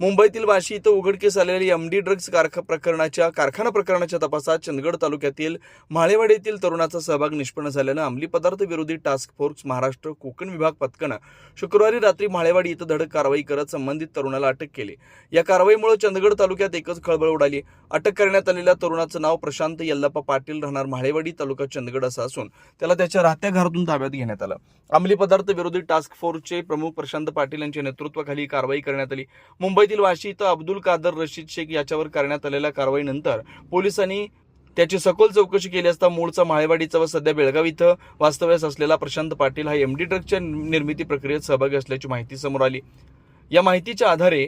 मुंबईतील वाशी इथं उघडकीस आलेल्या एमडी ड्रग्ज कारखा प्रकरणाच्या कारखाना प्रकरणाच्या तपासात चंदगड तालुक्यातील म्हाळेवाडी येथील तरुणाचा सहभाग निष्पन्न झाल्यानं अंमली पदार्थ विरोधी टास्क फोर्स महाराष्ट्र कोकण विभाग पथकानं शुक्रवारी रात्री म्हाळेवाडी इथं धडक कारवाई करत संबंधित तरुणाला अटक केली. या कारवाईमुळे चंदगड तालुक्यात एकच खळबळ उडाली. अटक करण्यात आलेल्या तरुणाचं नाव प्रशांत यल्लाप्पा पाटील राहणार म्हाळेवाडी तालुका चंदगड असं असून त्याला त्याच्या राहत्या घरातून ताब्यात घेण्यात आलं. अंमली पदार्थ विरोधी टास्क फोर्सचे प्रमुख प्रशांत पाटील यांच्या नेतृत्वाखाली कारवाई करण्यात आली. मुंबई मुंबईतील वाशी इथं अब्दुल कादर रशीद शेख याच्यावर करण्यात आलेल्या कारवाईनंतर पोलिसांनी त्याची सखोल चौकशी केली असता मूळचा माळेवाडीचा व सध्या बेळगाव इथं वास्तव्यास असलेला प्रशांत पाटील हा एमडी ड्रगच्या निर्मिती प्रक्रियेत सहभागी असल्याची माहिती समोर आली. या माहितीच्या आधारे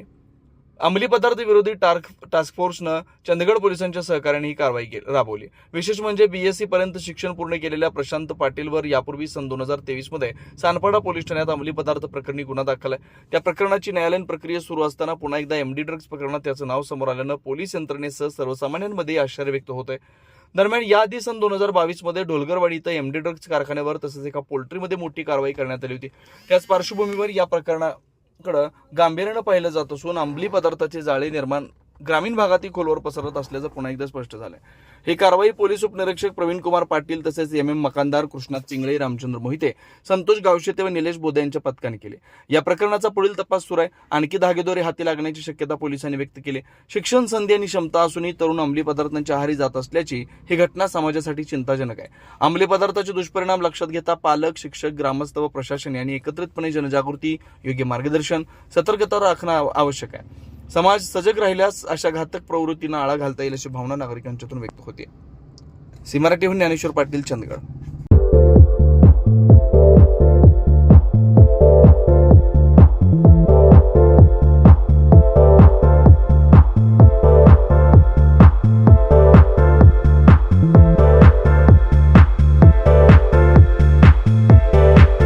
अंमली पदार्थ विरोधी टार्क टास्क फोर्सनं चंदगड पोलिसांच्या सहकार्याने ही कारवाई राबवली. विशेष म्हणजे बीएससी पर्यंत शिक्षण पूर्ण केलेल्या प्रशांत पाटीलवर यापूर्वी सन दोन हजार तेवीसमध्ये सानपाडा पोलीस ठाण्यात अंमली पदार्थ प्रकरणी गुन्हा दाखल आहे. त्या प्रकरणाची न्यायालयीन प्रक्रिया सुरू असताना पुन्हा एकदा एमडी ड्रग्ज प्रकरणात त्याचं नाव समोर आल्यानं पोलीस यंत्रणेसह सर्वसामान्यांमध्ये आश्चर्य व्यक्त होत आहे दरम्यान याआधी सन दोन हजार बावीसमध्ये ढोलगरवाडी इथं एमडी ड्रग्ज कारखान्यावर तसंच एका पोल्ट्रीमध्ये मोठी कारवाई करण्यात आली होती. त्याच पार्श्वभूमीवर या प्रकरणाकडे गांभीर्यानं पाहिलं जात असून अंमली पदार्थाचे जाळे निर्माण ग्रामीण भागातील खोलवर पसरत असल्याचं पुन्हा एकदा स्पष्ट झालंय. ही कारवाई पोलीस उपनिरीक्षक प्रवीण कुमार पाटील तसेच एम एम मकानदार कृष्णात चिंगळे रामचंद्र मोहिते संतोष गावशेते व निलेश बोधे यांच्या पथकाने केले. या प्रकरणाचा पुढील तपास सुरू आहे. आणखी धागेदोरे हाती लागण्याची शक्यता पोलिसांनी व्यक्त केली. शिक्षण संधी आणि क्षमता असूनही तरुण अंमली पदार्थांच्या आहारी जात असल्याची ही घटना समाजासाठी चिंताजनक आहे. अंमली पदार्थाचे दुष्परिणाम लक्षात घेता पालक शिक्षक ग्रामस्थ व प्रशासन यांनी एकत्रितपणे जनजागृती योग्य मार्गदर्शन सतर्कता राखणं आवश्यक आहे. समाज सजग राहिल्यास अशा घातक प्रवृत्तींना आळा घालता येईल अशी भावना नागरिकांच्यातून व्यक्त होते सी मराठीहून ज्ञानेश्वर पाटील चंदगड.